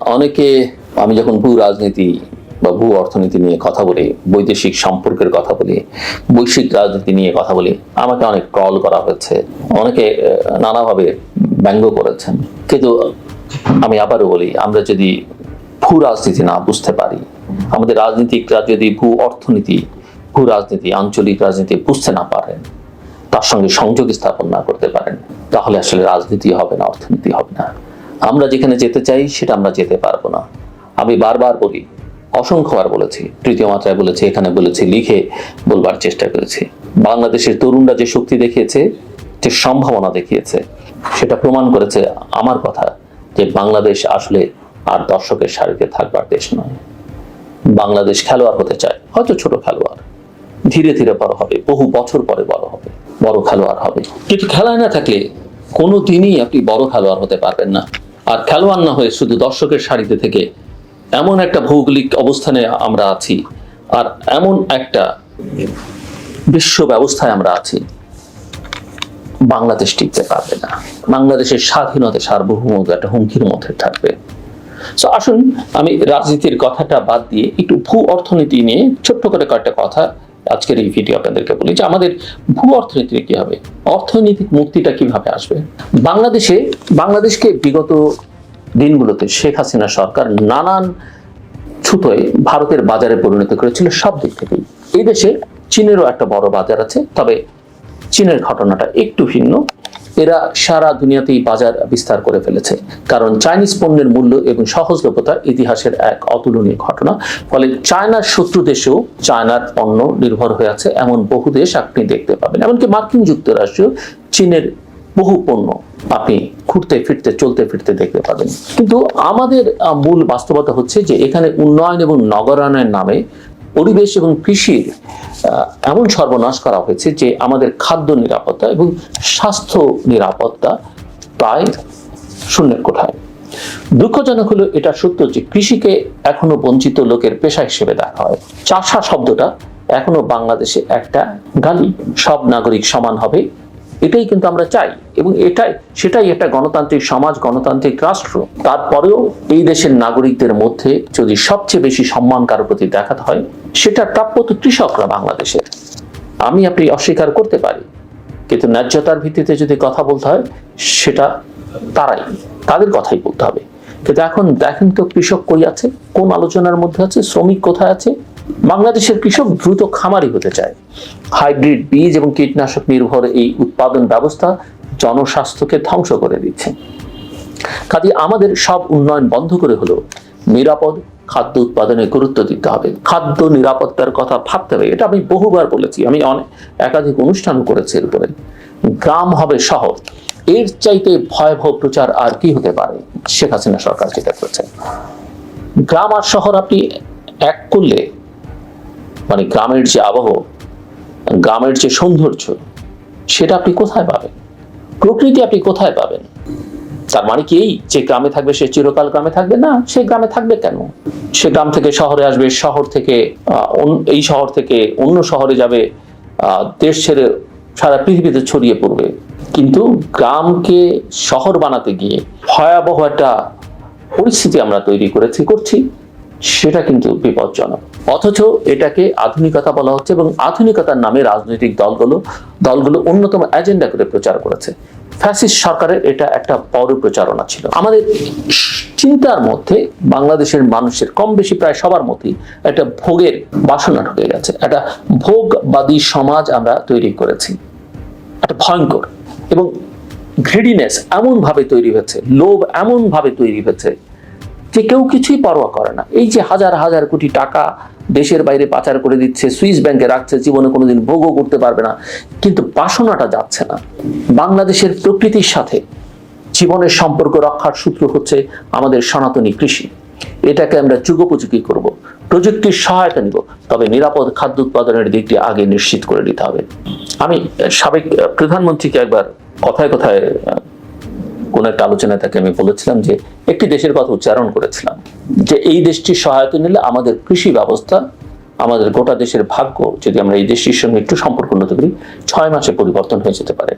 অনেকে আমি যখন ভূ রাজনীতি বা ভূ অর্থনীতি নিয়ে কথা বলি, বৈদেশিক সম্পর্কের কথা বলি, বৈশ্বিক রাজনীতি নিয়ে কথা বলি, আমাকে অনেক ট্রল করা হয়েছে। অনেকে নানাভাবে ব্যঙ্গ করেছেন। কিন্তু আমি আবারও বলি, আমরা যদি ভূ রাজনীতি না বুঝতে পারি, আমাদের রাজনীতিকরা যদি ভূ অর্থনীতি, ভূ রাজনীতি, আঞ্চলিক রাজনীতি বুঝতে না পারেন, তার সঙ্গে সংযোগ স্থাপন না করতে পারেন, তাহলে আসলে রাজনীতি হবে না, অর্থনীতি হবে না। আমরা যেখানে যেতে চাই, সেটা আমরা যেতে পারব না। আমি বারবার বলি, অসংখ্যবার বলেছি, তৃতীয় মাত্রায় বলেছি, এখানে বলেছি, লিখে বলবার চেষ্টা করেছি। বাংলাদেশের তরুণরা যে শক্তি দেখিয়েছে, যে সম্ভাবনা দেখিয়েছে, সেটা প্রমাণ করেছে আমার কথা, যে বাংলাদেশ আসলে আর দর্শকের সারিতে থাকবার দেশ নয়। বাংলাদেশ খেলোয়াড় হতে চায়, হয়তো ছোট খেলোয়াড়। ধীরে ধীরে বড় হবে, বহু বছর পরে বড় হবে, বড় খেলোয়াড় হবে। কিন্তু খেলায় না থাকলে কোনো দিনই আপনি বড় খেলোয়াড় হতে পারবেন না। আর খেলোয়াড় না হয়ে শুধু দর্শকের সারিতে থেকে এমন একটা ভৌগোলিক অবস্থানে আমরা আছি আর এমন একটা বিশ্ব ব্যবস্থায় আমরা আছি। বাংলাদেশ টিকতে পারবে না। বাংলাদেশের স্বাধীনতা সার্বভৌমত্ব একটা হুমকির মধ্যে থাকবে। তো আসুন আমি রাজনীতির কথাটা বাদ দিয়ে একটু ভূ অর্থনীতি নিয়ে ছোট্ট করে কয়েকটা কথা আজকের এই ভিডিও আপনাদেরকে বলি যে আমাদের ভূ অর্থনীতি কি হবে? অর্থনৈতিক মুক্তিটা কীভাবে আসবে? বাংলাদেশে, বাংলাদেশকে বিগত দিনগুলোতে শেখ হাসিনা সরকার নানান ছুতোয় ভারতের বাজারে পরিণত করেছিল সব দিক থেকেই। এই দেশে চীনেরও একটা বড় বাজার আছে, তবে চীনের ঘটনাটা একটু ভিন্ন। এরা সারা দুনিয়াতেই বাজার বিস্তার করে ফেলেছে। কারণ চাইনিজ পণ্যের মূল্য এবং সহজলভ্যতা ইতিহাসের এক অতুলনীয় ঘটনা। ফলে চায়নার শত্রু দেশেও চায়নার পণ্য নির্ভর হয়ে আছে এমন বহু দেশ আপনি দেখতে পাবেন। এমনকি মার্কিন যুক্তরাষ্ট্র, চীনের বহু পণ্য আপনি ঘুরতে ফিরতে, চলতে ফিরতে দেখতে পাবেন। কিন্তু আমাদের মূল বাস্তবতা হচ্ছে যে এখানে উন্নয়ন এবং নগরায়নের নামে পরিবেশ এবং কৃষির এমন সর্বনাশ করা হয়েছে যে আমাদের খাদ্য নিরাপত্তা এবং স্বাস্থ্য নিরাপত্তা প্রায় শূন্যের কোঠায়। দুঃখজনক হলো এটা সত্য যে কৃষিকে এখনও বঞ্চিত লোকের পেশা হিসেবে দেখা হয়। চাষা শব্দটা এখনও বাংলাদেশে একটা গালি। সব নাগরিক সমান হবে। এটাই কিন্তু আমরা চাই এবং এটাই, সেটাই একটা গণতান্ত্রিক সমাজ, গণতান্ত্রিক রাষ্ট্র। তারপরেও এই দেশের নাগরিকদের মধ্যে যদি সবচেয়ে বেশি সম্মান কারোর প্রতি দেখাতে হয় সেটা প্রাপ্য তো কৃষকরা বাংলাদেশের। আমি আপনি অস্বীকার করতে পারি, কিন্তু ন্যায্যতার ভিত্তিতে যদি কথা বলতে হয়, সেটা তারাই, তাদের কথাই বলতে হবে। কিন্তু এখন দেখেন তো কৃষক কই আছে, কোন আলোচনার মধ্যে আছে, শ্রমিক কোথায় আছে বাংলাদেশের কৃষক দ্রুত খামারি হতে চায়। হাইব্রিড বীজ এবং কীটনাশক নির্ভর এই উৎপাদন ব্যবস্থা জনস্বাস্থ্যকে ধ্বংস করে দিচ্ছে। কাজে আমাদের সব উন্নয়ন বন্ধ করে হলো নিরাপদ খাদ্য উৎপাদনে গুরুত্ব দিতে হবে। খাদ্য নিরাপত্তার কথা ভাবতে হবে, এটা আমি বহুবার বলেছি, আমি অনেক একাধিক অনুষ্ঠানও করেছি এর উপরে। গ্রাম হবে শহর, এর চাইতে ভয়াবহ প্রচার আর কি হতে পারে? শেখ হাসিনা সরকার যেটা করেছে গ্রাম আর শহর আপনি এক করলে মানে গ্রামের যে আবহ, গ্রামের যে সৌন্দর্য, সেটা আপনি কোথায় পাবেন? প্রকৃতি আপনি কোথায় পাবেন? তার মানে কি এই যে গ্রামে থাকবে সে চিরকাল গ্রামে থাকবে? না, সে গ্রামে থাকবে কেন? সে গ্রাম থেকে শহরে আসবে, শহর থেকে এই শহর থেকে অন্য শহরে যাবে দেশ ছেড়ে সারা পৃথিবীতে ছড়িয়ে পড়বে। কিন্তু গ্রামকে শহর বানাতে গিয়ে ভয়াবহ একটা পরিস্থিতি আমরা তৈরি করেছি, করছি, সেটা কিন্তু বিপজ্জনক। অথচ এটাকে আধুনিকতা বলা হচ্ছে এবং আধুনিকতার নামে রাজনৈতিক দলগুলো দলগুলো অন্যতম এজেন্ডা করে প্রচার করেছে। ফ্যাসিস্ট সরকারের এটা একটা বড় প্রচারণা ছিল। আমাদের চিন্তার মধ্যে বাংলাদেশের মানুষের কম বেশি প্রায় সবার মধ্যেই একটা ভোগের বাসনা ঢুকে গেছে। একটা ভোগবাদী সমাজ আমরা তৈরি করেছি। একটা ভয়ঙ্কর এবং গ্রেডিনেস এমন ভাবে তৈরি হয়েছে, লোভ এমন ভাবে তৈরি হয়েছে যে কেউ কিছুই পরোয়া করে না। এই যে হাজার হাজার কোটি টাকা দেশের বাইরে পাচার করে দিচ্ছে, সুইস ব্যাংকে রাখছে, জীবনে কোনোদিন ভোগও করতে পারবে না। কিন্তু বাসনাটা যাচ্ছে না। বাংলাদেশের প্রকৃতির সাথে জীবনের সম্পর্ক রক্ষার সূত্র হচ্ছে আমাদের সনাতনী কৃষি। এটাকে আমরা যুগোপযোগী করব। প্রযুক্তির সহায়তা নিব, তবে নিরাপদ খাদ্য উৎপাদনের দিকটি আগে নিশ্চিত করে নিতে হবে। আমি সাবেক প্রধানমন্ত্রীকে একবার কথায় কথায় কোন একটা আলোচনায় তাকে আমি বলেছিলাম যে একটি দেশের কথা উচ্চারণ করেছিলাম যে এই দেশটির সহায়তা নিলে আমাদের কৃষি ব্যবস্থা, আমাদের গোটা দেশের ভাগ্য যদি আমরা এই দেশটির সঙ্গে একটু সম্পর্ক উন্নত করি, ছয় মাসে পরিবর্তন হয়ে যেতে পারে।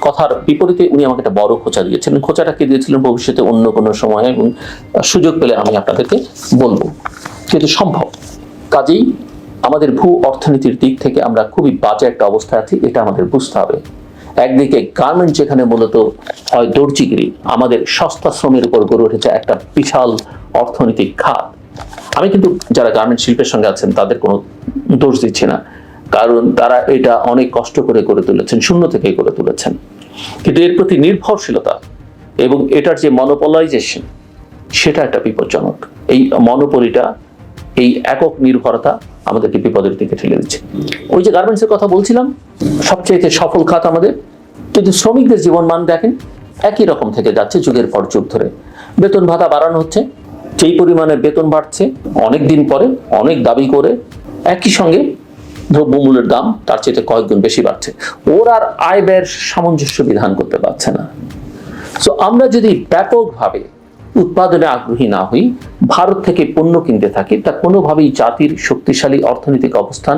কথার বিপরীতে উনি আমাকে একটা বড় খোঁচা দিয়েছিলেন। খোঁচাটাকে দিয়েছিলেন? ভবিষ্যতে অন্য কোনো সময় এবং সুযোগ পেলে আমি আপনাদেরকে বলব। কিন্তু সম্ভব। কাজেই আমাদের ভূ অর্থনীতির দিক থেকে আমরা খুবই বাজে একটা অবস্থায় আছি, এটা আমাদের বুঝতে হবে। একদিকে গার্মেন্ট যেখানে মূলত হয় দর্জিগিরি, আমাদের সস্তা শ্রমের উপর গড়ে উঠেছে একটা বিশাল অর্থনৈতিক খাত। আমি কিন্তু যারা গার্মেন্ট শিল্পের সঙ্গে আছেন, তাদের কোনো দোষ দিচ্ছি না। কারণ তারা এটা অনেক কষ্ট করে গড়ে তুলেছেন, শূন্য থেকেই গড়ে তুলেছেন। কিন্তু এর প্রতি নির্ভরশীলতা এবং এটার যে মনোপলাইজেশন সেটা একটা বিপজ্জনক। এই মনোপলিটা এই একক নির্ভরতা আমাদেরকে বিপদের দিকে ঠেলে দিচ্ছে। ওই যে গার্মেন্টসের কথা বলছিলাম সবচেয়ে সফল খাত আমাদের। কিন্তু শ্রমিকদের জীবন মান দেখেন, একই রকম থেকে যাচ্ছে যুগের পর যুগ ধরে। বেতন ভাতা বাড়ানো হচ্ছে, যেই পরিমাণে বেতন বাড়ছে, অনেক দিন পরে অনেক দাবি করে একই সঙ্গে দ্রব্যমূল্যের দাম তার চেয়ে কয়েক গুণ বেশি বাড়ছে। ওর আর আয় ব্যয়ের সামঞ্জস্য বিধান করতে পারছে না। সো আমরা যদি ব্যাপকভাবে উৎপাদনে আগ্রহী না হই, ভারত থেকে পণ্য কিনতে থাকি, তা কোনোভাবেই জাতির শক্তিশালী অর্থনৈতিক অবস্থান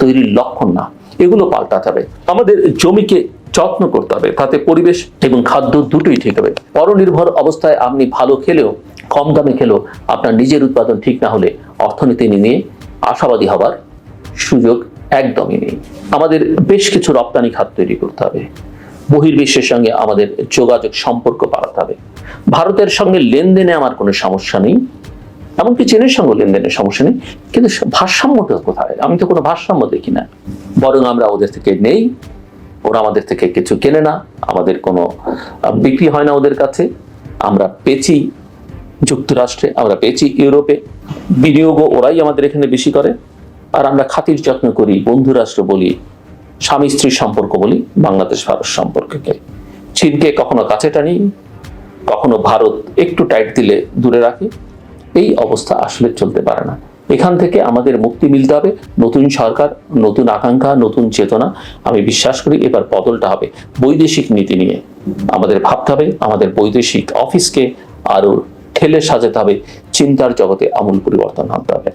তৈরির লক্ষণ না। এগুলো পাল্টাতে হবে আমাদের জমিকে যত্ন করতে হবে, তাতে পরিবেশ এবং খাদ্য দুটোই ঠিক হবে। পরনির্ভর অবস্থায় আপনি ভালো খেলেও, কম দামে খেলেও, আপনার নিজের উৎপাদন ঠিক না হলে অর্থনীতি নিয়ে আশাবাদী হবার সুযোগ একদমই নেই। আমাদের বেশ কিছু রপ্তানি খাত তৈরি করতে হবে। বহির্বিশ্বের সঙ্গে আমাদের যোগাযোগ সম্পর্ক বাড়াতে হবে। ভারতের সঙ্গে লেনদেনে আমার কোনো সমস্যা নেই, এমনকি চীনের সঙ্গে লেনদেনের সমস্যা নেই, কিন্তু ভারসাম্যটা কোথায়? আমি তো কোনো ভারসাম্য দেখি না। বরং আমরা ওদের থেকে নেই, ওরা আমাদের থেকে কিছু কেনে না, আমাদের কোনো বিক্রি হয় না ওদের কাছে। আমরা পেছি যুক্তরাষ্ট্রে, আমরা পেয়েছি ইউরোপে, বিনিয়োগও ওরাই আমাদের এখানে বেশি করে। আর আমরা খাতির যত্ন করি বন্ধু রাষ্ট্র বলি স্বামী স্ত্রীর সম্পর্ক বলি, বাংলাদেশ ভারত সম্পর্ককে। চীনকে কখনো কাছে টানি, কখনো ভারত একটু টাইট দিলে দূরে রাখে। এই অবস্থা আসলে চলতে পারে না। এখান থেকে আমাদের মুক্তি মিলতে হবে, নতুন সরকার, নতুন আকাঙ্ক্ষা, নতুন চেতনা। আমি বিশ্বাস করি এবার বদলটা হবে। বৈদেশিক নীতি নিয়ে আমাদের ভাবতে হবে, আমাদের বৈদেশিক অফিসকে আরও ঠেলে সাজাতে হবে, চিন্তার জগতে আমূল পরিবর্তন আনতে হবে।